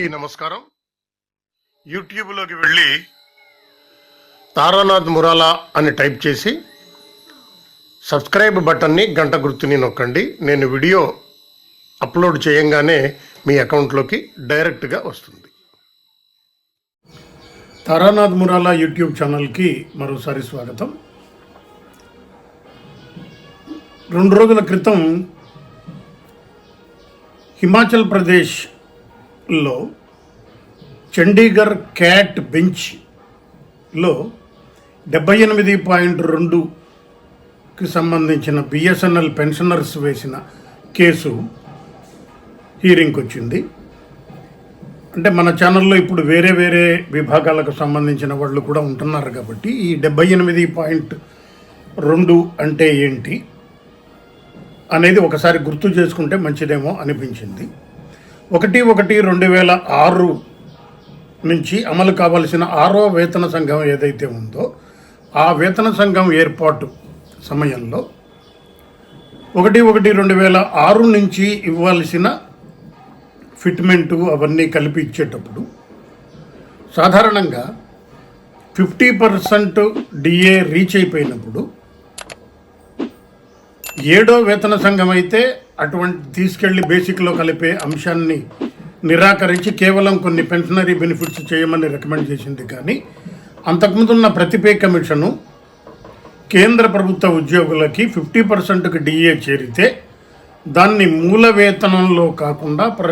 అందరికీ నమస్కారం. యూట్యూబ్లోకి వెళ్ళి తారానాథ్ మురాలా అని టైప్ చేసి సబ్స్క్రైబ్ బటన్ని గంట గుర్తుని నొక్కండి. నేను వీడియో అప్లోడ్ చేయంగానే మీ అకౌంట్లోకి డైరెక్ట్గా వస్తుంది. తారానాథ్ మురాలా యూట్యూబ్ ఛానల్కి మరోసారి స్వాగతం. రెండు రోజుల క్రితం హిమాచల్ ప్రదేశ్ లో చండీగఢ్ క్యాట్ బెంచ్లో డెబ్బై ఎనిమిది పాయింట్ రెండుకి సంబంధించిన బిఎస్ఎన్ఎల్ పెన్షనర్స్ వేసిన కేసు హీరింగ్కి వచ్చింది. అంటే మన ఛానల్లో ఇప్పుడు వేరే వేరే విభాగాలకు సంబంధించిన వాళ్ళు కూడా ఉంటున్నారు కాబట్టి ఈ డెబ్బై ఎనిమిది పాయింట్ రెండు అంటే ఏంటి అనేది ఒకసారి గుర్తు చేసుకుంటే మంచిదేమో అనిపించింది. ఒకటి ఒకటి రెండు వేల ఆరు నుంచి అమలు కావలసిన ఆరో వేతన సంఘం ఏదైతే ఉందో ఆ వేతన సంఘం ఏర్పాటు సమయంలో ఒకటి ఒకటి రెండు వేల ఆరు నుంచి ఇవ్వాల్సిన ఫిట్మెంటు అవన్నీ కలిపి ఇచ్చేటప్పుడు సాధారణంగా ఫిఫ్టీ పర్సెంట్ డిఏ రీచ్ అయిపోయినప్పుడు ఏడో వేతన సంఘం అయితే అటువంటి తీసుకెళ్ళి బేసిక్లో కలిపే అంశాన్ని నిరాకరించి కేవలం కొన్ని పెన్షనరీ బెనిఫిట్స్ చేయమని రికమెండ్ చేసింది. కానీ అంతకుముందు ఉన్న ప్రతి పే కమిషను కేంద్ర ప్రభుత్వ ఉద్యోగులకి ఫిఫ్టీ పర్సెంట్కి డిఏ చేరితే దాన్ని మూల వేతనంలో కాకుండా ప్ర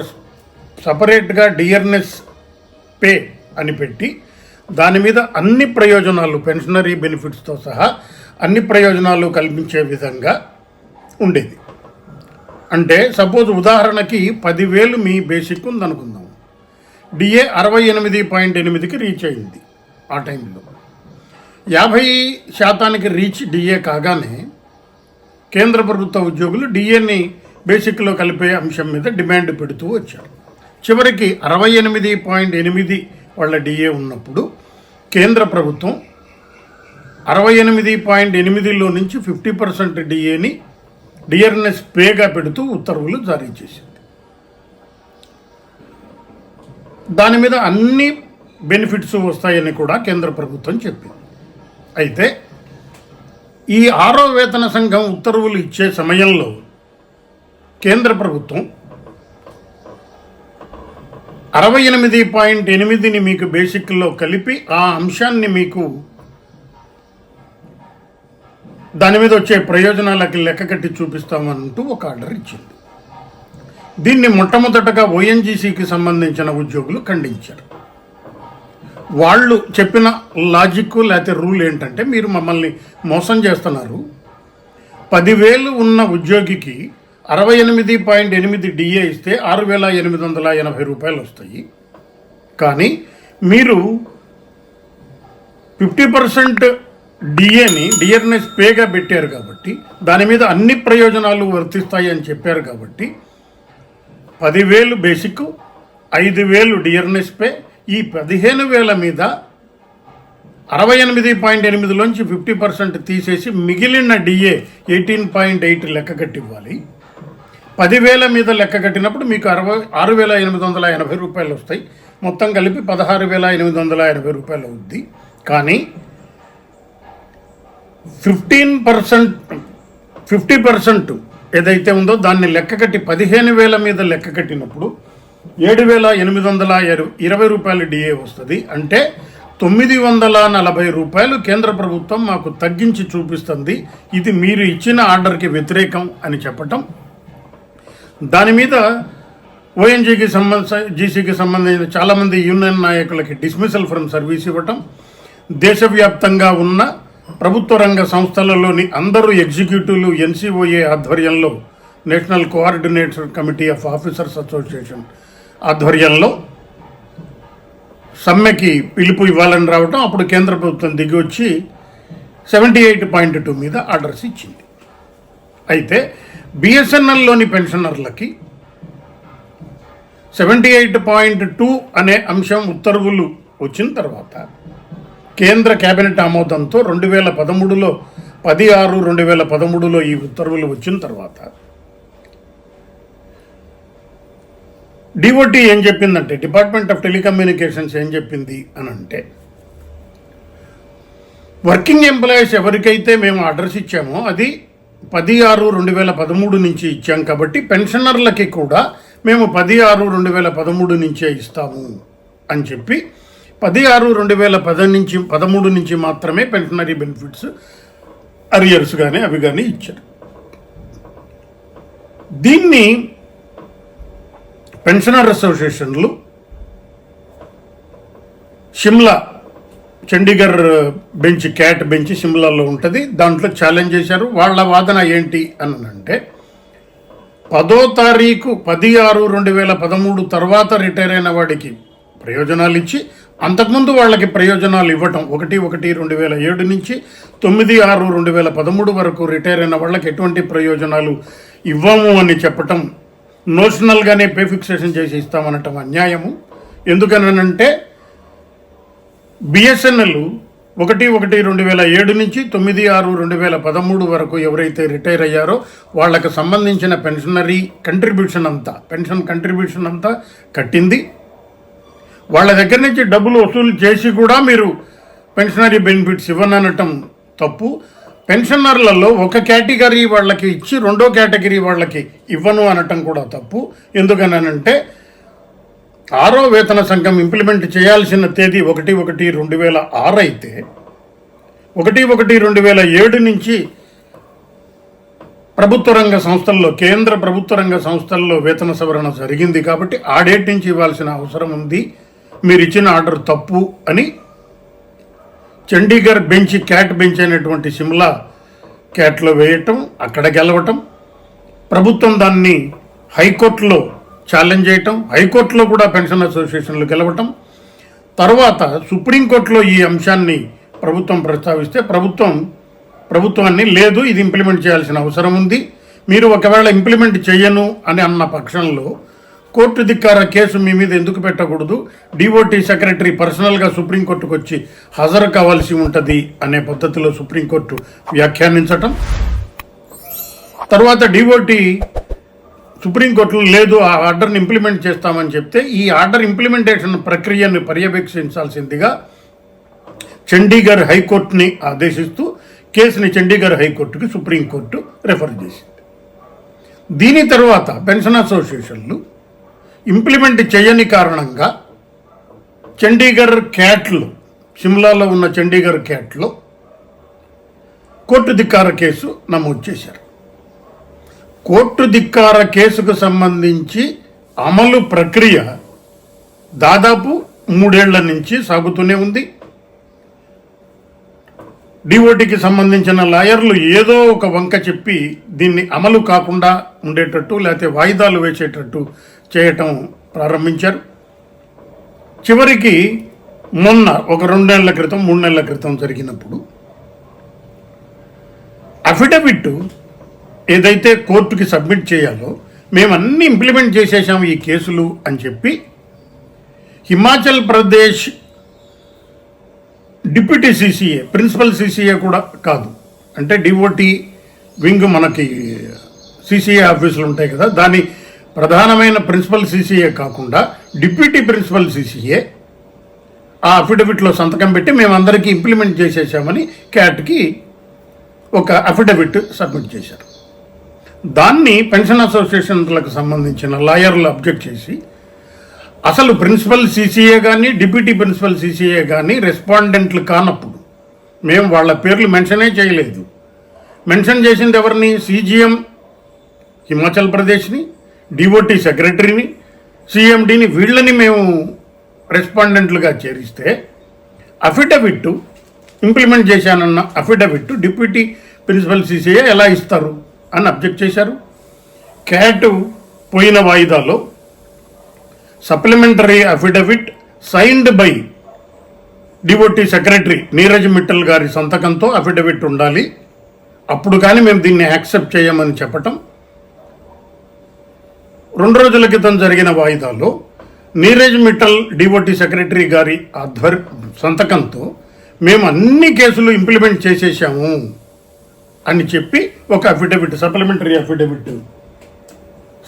సపరేట్గా డియర్నెస్ పే అని పెట్టి దాని మీద అన్ని ప్రయోజనాలు పెన్షనరీ బెనిఫిట్స్తో సహా అన్ని ప్రయోజనాలు కల్పించే విధంగా ఉండేది. అంటే సపోజ్ ఉదాహరణకి పదివేలు మీ బేసిక్ ఉందనుకుందాం. డిఏ అరవై ఎనిమిది పాయింట్ ఎనిమిదికి రీచ్ అయింది ఆ టైంలో. యాభై శాతానికి రీచ్ డిఏ కాగానే కేంద్ర ప్రభుత్వ ఉద్యోగులు డిఏని బేసిక్లో కలిపే అంశం మీద డిమాండ్ పెడుతూ వచ్చారు. చివరికి అరవై ఎనిమిది పాయింట్ ఎనిమిది వాళ్ళ డిఏ ఉన్నప్పుడు కేంద్ర ప్రభుత్వం అరవై ఎనిమిది పాయింట్ ఎనిమిదిలో నుంచి ఫిఫ్టీ పర్సెంట్ డిఏని డియర్నెస్ పేగా పెడుతూ ఉత్తర్వులు జారీ చేసింది. దాని మీద అన్ని బెనిఫిట్స్ వస్తాయని కూడా కేంద్ర ప్రభుత్వం చెప్పింది. అయితే ఈ ఆరో వేతన సంఘం ఉత్తర్వులు ఇచ్చే సమయంలో కేంద్ర ప్రభుత్వం అరవై ఎనిమిది పాయింట్ ఎనిమిదిని మీకు బేసిక్లో కలిపి ఆ అంశాన్ని మీకు దాని మీద వచ్చే ప్రయోజనాలకి లెక్క కట్టి చూపిస్తామంటూ ఒక ఆర్డర్ ఇచ్చింది. దీన్ని మొట్టమొదటగా ఓఎన్జీసీకి సంబంధించిన ఉద్యోగులు ఖండించారు. వాళ్ళు చెప్పిన లాజిక్ లేకపోతే రూల్ ఏంటంటే మీరు మమ్మల్ని మోసం చేస్తున్నారు. పదివేలు ఉన్న ఉద్యోగికి అరవై ఎనిమిది పాయింట్ ఎనిమిది డిఏ ఇస్తే ఆరు వేల ఎనిమిది వందల ఎనభై రూపాయలు వస్తాయి. కానీ మీరు ఫిఫ్టీ పర్సెంట్ డిఏని డియర్నెస్ పేగా పెట్టారు కాబట్టి దాని మీద అన్ని ప్రయోజనాలు వర్తిస్తాయి అని చెప్పారు కాబట్టి పదివేలు బేసిక్ ఐదు వేలు డియర్నెస్ పే ఈ పదిహేను వేల మీద అరవై ఎనిమిది పాయింట్ ఎనిమిదిలోంచి ఫిఫ్టీ పర్సెంట్ తీసేసి మిగిలిన డిఏ ఎయిటీన్ పాయింట్ ఎయిట్ లెక్క కట్టివ్వాలి. పదివేల మీద లెక్క కట్టినప్పుడు మీకు అరవై ఆరు వేల ఎనిమిది వందల ఎనభై రూపాయలు వస్తాయి. మొత్తం కలిపి పదహారు వేల ఎనిమిది వందల ఎనభై రూపాయలు అవుద్ది. కానీ ఫిఫ్టీన్ పర్సెంట్ ఫిఫ్టీ పర్సెంట్ ఏదైతే ఉందో దాన్ని లెక్క కట్టి పదిహేను వేల మీద లెక్క కట్టినప్పుడు ఏడు వేల ఎనిమిది వందల ఇరవై రూపాయల డిఏ వస్తుంది. అంటే తొమ్మిది వందల నలభై రూపాయలు కేంద్ర ప్రభుత్వం మాకు తగ్గించి చూపిస్తుంది. ఇది మీరు ఇచ్చిన ఆర్డర్కి వ్యతిరేకం అని చెప్పటం. దాని మీద ఓఎన్జీకి సంబంధ జీసీకి సంబంధించిన చాలామంది యూనియన్ నాయకులకి డిస్మిసల్ ఫ్రమ్ సర్వీస్ ఇవ్వటం. దేశవ్యాప్తంగా ఉన్న ప్రభుత్వ రంగ సంస్థలలోని అందరూ ఎగ్జిక్యూటివ్లు ఎన్సీఓఏ ఆధ్వర్యంలో national coordinator committee of officers association ఆధ్వర్యంలో సమ్మెకి పిలుపు ఇవ్వాలని రావటం అప్పుడు కేంద్ర ప్రభుత్వం దిగి వచ్చి సెవెంటీ ఎయిట్ పాయింట్ టూ మీద ఆర్డర్స్ ఇచ్చింది. అయితే బిఎస్ఎన్ఎల్లోని పెన్షనర్లకి సెవెంటీ ఎయిట్ పాయింట్ టూ అనే అంశం ఉత్తర్వులు వచ్చిన తర్వాత కేంద్ర కేబినెట్ ఆమోదంతో రెండు వేల పదమూడులో పది ఆరు రెండు వేల పదమూడులో ఈ ఉత్తర్వులు వచ్చిన తర్వాత. డిఓటి ఏం చెప్పిందంటే డిపార్ట్మెంట్ ఆఫ్ టెలికమ్యూనికేషన్స్ ఏం చెప్పింది అని అంటే వర్కింగ్ ఎంప్లాయీస్ ఎవరికైతే మేము అడ్రస్ ఇచ్చామో అది పది ఆరు రెండు వేల పదమూడు నుంచి ఇచ్చాం కాబట్టి పెన్షనర్లకి కూడా మేము పది ఆరు రెండు వేల పదమూడు నుంచే ఇస్తాము అని చెప్పి పది ఆరు రెండు వేల పది నుంచి పదమూడు నుంచి మాత్రమే పెన్షనరీ బెనిఫిట్స్ అరియర్స్ కానీ అవి కానీ ఇచ్చారు. దీన్ని pensioner అసోసియేషన్లు Shimla Chandigarh bench CAT bench షిమ్లాలో ఉంటుంది. దాంట్లో ఛాలెంజ్ చేశారు. వాళ్ళ వాదన ఏంటి అని అంటే పదో తారీఖు పది ఆరు రెండు వేల పదమూడు తర్వాత రిటైర్ అయిన వాడికి ప్రయోజనాలు ఇచ్చి అంతకుముందు వాళ్ళకి ప్రయోజనాలు ఇవ్వటం ఒకటి ఒకటి రెండు వేల ఏడు నుంచి తొమ్మిది ఆరు రెండు వేల పదమూడు వరకు రిటైర్ అయిన వాళ్ళకి ఎటువంటి ప్రయోజనాలు ఇవ్వము అని చెప్పటం నోషనల్గానే పే ఫిక్సేషన్ చేసి ఇస్తామనటం అన్యాయము. ఎందుకనంటే బిఎస్ఎన్ఎల్ ఒకటి ఒకటి రెండు వేల ఏడు నుంచి తొమ్మిది ఆరు రెండు వేల పదమూడు వరకు ఎవరైతే రిటైర్ అయ్యారో వాళ్ళకు సంబంధించిన పెన్షనరీ కంట్రిబ్యూషన్ అంతా పెన్షన్ కంట్రిబ్యూషన్ అంతా కట్టింది. వాళ్ళ దగ్గర నుంచి డబ్బులు వసూలు చేసి కూడా మీరు పెన్షనరీ బెనిఫిట్స్ ఇవ్వననటం తప్పు. పెన్షనర్లలో ఒక కేటగిరీ వాళ్ళకి ఇచ్చి రెండో కేటగిరీ వాళ్ళకి ఇవ్వను అనటం కూడా తప్పు. ఎందుకనంటే ఆరో వేతన సంఘం ఇంప్లిమెంట్ చేయాల్సిన తేదీ ఒకటి ఒకటి రెండు వేల ఆరు అయితే ఒకటి ఒకటి రెండు వేల ఏడు నుంచి ప్రభుత్వ రంగ సంస్థల్లో కేంద్ర ప్రభుత్వ రంగ సంస్థల్లో వేతన సవరణ జరిగింది కాబట్టి ఆ డేట్ నుంచి ఇవ్వాల్సిన అవసరం ఉంది. మీరు ఇచ్చిన ఆర్డర్ తప్పు అని చండీగఢ్ బెంచ్ క్యాట్ బెంచ్ అయినటువంటి సిమ్లా క్యాట్లో వేయటం అక్కడ గెలవటం ప్రభుత్వం దాన్ని హైకోర్టులో ఛాలెంజ్ చేయటం హైకోర్టులో కూడా పెన్షన్ అసోసియేషన్లు గెలవటం తర్వాత సుప్రీంకోర్టులో ఈ అంశాన్ని ప్రభుత్వం ప్రస్తావిస్తే ప్రభుత్వం ప్రభుత్వాన్ని లేదు ఇది ఇంప్లిమెంట్ చేయాల్సిన అవసరం ఉంది మీరు ఒకవేళ ఇంప్లిమెంట్ చేయను అని అన్న పక్షంలో కోర్టు ధిక్కార కేసు మీ మీద ఎందుకు పెట్టకూడదు? డిఓటి సెక్రటరీ పర్సనల్గా సుప్రీంకోర్టుకు వచ్చి హాజరు కావాల్సి ఉంటుంది అనే పద్ధతిలో సుప్రీంకోర్టు వ్యాఖ్యానించటం. తర్వాత డిఓటి సుప్రీంకోర్టులో లేదు ఆ ఆర్డర్ని ఇంప్లిమెంట్ చేస్తామని చెప్తే ఈ ఆర్డర్ ఇంప్లిమెంటేషన్ ప్రక్రియను పర్యవేక్షించాల్సిందిగా చండీగఢ్ హైకోర్టుని ఆదేశిస్తూ కేసుని చండీగఢ్ హైకోర్టుకి సుప్రీంకోర్టు రెఫర్ చేసింది. దీని తర్వాత పెన్షన్ అసోసియేషన్లు ఇంప్లిమెంట్ చేయని కారణంగా చండీగఢ్ క్యాట్లు సిమ్లాలో ఉన్న చండీగఢ్ క్యాట్లో కోర్టు ధిక్కార కేసు నమోదు చేశారు. కోర్టు ధిక్కార కేసుకు సంబంధించి అమలు ప్రక్రియ దాదాపు మూడేళ్ళ నుంచి సాగుతూనే ఉంది. డిఓటికి సంబంధించిన లాయర్లు ఏదో ఒక వంక చెప్పి దీన్ని అమలు కాకుండా ఉండేటట్టు లేకపోతే వాయిదాలు వేసేటట్టు చేయటం ప్రారంభించారు. చివరికి మొన్న ఒక రెండు నెలల క్రితం మూడు నెలల క్రితం జరిగినప్పుడు అఫిడవిట్ ఏదైతే కోర్టుకి సబ్మిట్ చేయాలో మేము ఇంప్లిమెంట్ చేసేసాము ఈ కేసులు అని చెప్పి Himachal Pradesh deputy CCA principal CCA కూడా కాదు. అంటే డివోటీ వింగ్ మనకి సీసీఏ ఆఫీసులు ఉంటాయి కదా దాని ప్రధానమైన ప్రిన్సిపల్ సీసీఏ కాకుండా డిప్యూటీ ప్రిన్సిపల్ సీసీఏ ఆ అఫిడవిట్లో సంతకం పెట్టి మేమందరికీ ఇంప్లిమెంట్ చేసేసామని క్యాట్కి ఒక అఫిడవిట్ సబ్మిట్ చేశారు. దాన్ని పెన్షన్ అసోసియేషన్లకు సంబంధించిన లాయర్లు అబ్జెక్ట్ చేసి అసలు ప్రిన్సిపల్ సీసీఏ కానీ డిప్యూటీ ప్రిన్సిపల్ సీసీఏ కానీ రెస్పాండెంట్లు కానప్పుడు మేము వాళ్ళ పేర్లు మెన్షనే చేయలేదు. మెన్షన్ చేసింది ఎవరిని? సీజీఎం హిమాచల్ ప్రదేశ్ని డిఓటీ సెక్రటరీని సిఎండిని వీళ్ళని మేము రెస్పాండెంట్లుగా చేరిస్తే అఫిడవిట్ ఇంప్లిమెంట్ చేశానన్న అఫిడవిట్ డిప్యూటీ ప్రిన్సిపల్ సీసీఏ ఎలా ఇస్తారు అని అబ్జెక్ట్ చేశారు. క్యాట్ పోయిన వాయిదాలో supplementary affidavit signed by DOT secretary Neeraj Mittal గారి సంతకంతో అఫిడవిట్ ఉండాలి. అప్పుడు కానీ మేము దీన్ని యాక్సెప్ట్ చేయమని చెప్పటం రెండు రోజుల క్రితం జరిగిన వాయిదాలో నీరజ్ మిట్టల్ డిఓటి సెక్రటరీ గారి ఆధ్వర్ సంతకంతో మేము అన్ని కేసులు ఇంప్లిమెంట్ చేసేసాము అని చెప్పి ఒక అఫిడవిట్ సప్లిమెంటరీ అఫిడవిట్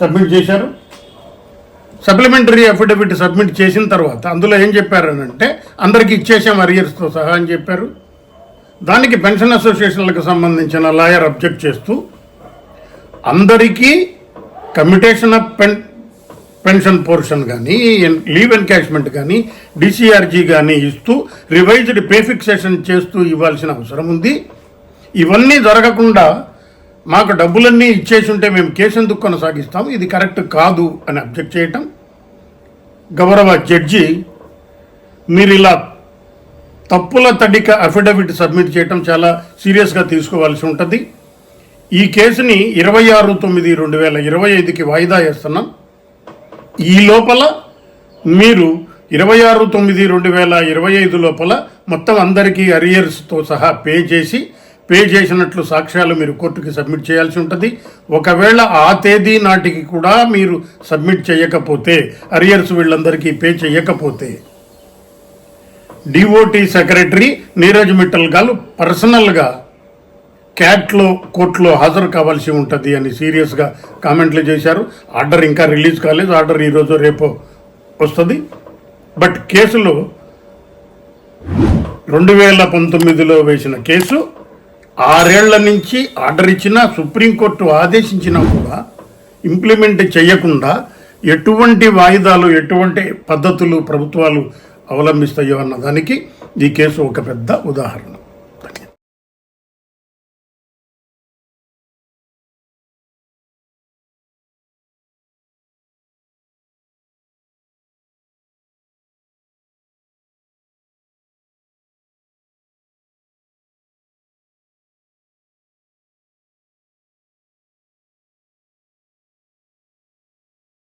సబ్మిట్ చేశారు. సప్లిమెంటరీ అఫిడవిట్ సబ్మిట్ చేసిన తర్వాత అందులో ఏం చెప్పారనంటే అందరికీ ఇచ్చేసాం అరియర్స్తో సహా అని చెప్పారు. దానికి పెన్షన్ అసోసియేషన్లకు సంబంధించిన లాయర్ అబ్జెక్ట్ చేస్తూ అందరికీ commutation of pen pension portion కానీ లీవ్ ఎన్కాష్మెంట్ కానీ డిసిఆర్జీ కానీ ఇస్తూ రివైజ్డ్ పే ఫిక్సేషన్ చేస్తూ ఇవ్వాల్సిన అవసరం ఉంది. ఇవన్నీ జరగకుండా మాకు డబ్బులన్నీ ఇచ్చేసి ఉంటే మేము కేసు ఎందుకు కొనసాగిస్తాం ఇది కరెక్ట్ కాదు అని అబ్జెక్ట్ చేయటం. గౌరవ జడ్జి మీరు ఇలా తప్పుల తడిక అఫిడవిట్ సబ్మిట్ చేయటం చాలా సీరియస్గా తీసుకోవాల్సి ఉంటుంది. ఈ కేసుని ఇరవై ఆరు తొమ్మిది రెండు వేల ఇరవై ఐదుకి వాయిదా వేస్తున్నాం. ఈ లోపల మీరు ఇరవై ఆరు తొమ్మిది రెండు వేల ఇరవై ఐదు లోపల మొత్తం అందరికీ అరియర్స్తో సహా పే చేసి పే చేసినట్లు సాక్ష్యాలు మీరు కోర్టుకి సబ్మిట్ చేయాల్సి ఉంటుంది. ఒకవేళ ఆ తేదీ నాటికి కూడా మీరు సబ్మిట్ చేయకపోతే అరియర్స్ వీళ్ళందరికీ పే చేయకపోతే డిఓటి సెక్రటరీ నీరజ్ మిట్టల్ గారు పర్సనల్గా క్యాట్లో కోర్టులో హాజరు కావాల్సి ఉంటుంది అని సీరియస్గా కామెంట్లు చేశారు. ఆర్డర్ ఇంకా రిలీజ్ కాలేదు. ఆర్డర్ ఈరోజు రేపు వస్తుంది. బట్ కేసులో రెండు వేల పంతొమ్మిదిలో వేసిన కేసు ఆరేళ్ళ నుంచి ఆర్డర్ ఇచ్చినా సుప్రీంకోర్టు ఆదేశించినా కూడా ఇంప్లిమెంట్ చేయకుండా ఎటువంటి వాయిదాలు ఎటువంటి పద్ధతులు ప్రభుత్వాలు అవలంబిస్తాయో అన్న దానికి ఈ కేసు ఒక పెద్ద ఉదాహరణ.